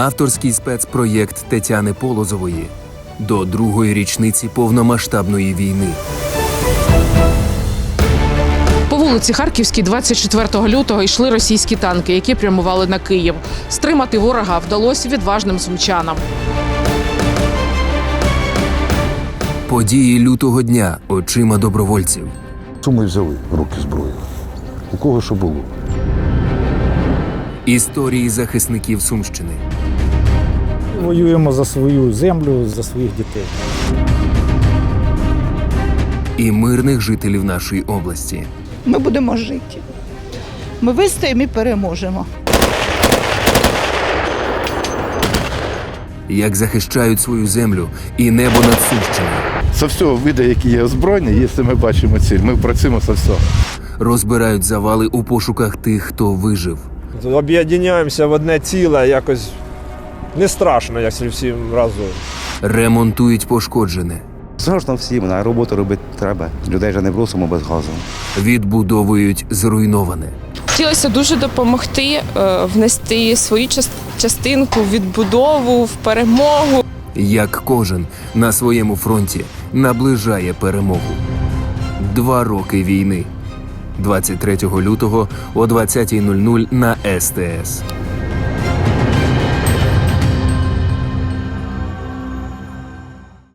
Авторський спецпроєкт Тетяни Полозової до другої річниці повномасштабної війни. По вулиці Харківській 24 лютого йшли російські танки, які прямували на Київ. Стримати ворога вдалося відважним сумчанам. Події лютого дня очима добровольців. Суми взяли в руки зброю. У кого що було? Історії захисників Сумщини. Воюємо за свою землю, за своїх дітей. і мирних жителів нашої області. Ми будемо жити. Ми вистоїмо і переможемо. Як захищають свою землю і небо над Сумщиною. Це все види, які є озброєні, якщо ми бачимо ціль. Ми працюємо це все. Розбирають завали у пошуках тих, хто вижив. Об'єднаємося в одне ціле, якось не страшно, якщо всім разом. Ремонтують пошкоджене, Страшно всім, на роботу робити треба. Людей же не бросимо без газу. відбудовують зруйноване. Хотілося дуже допомогти, е, внести свою частинку в відбудову, в перемогу. Як кожен на своєму фронті наближає перемогу. Два роки війни. 23 лютого о 20.00 на СТС.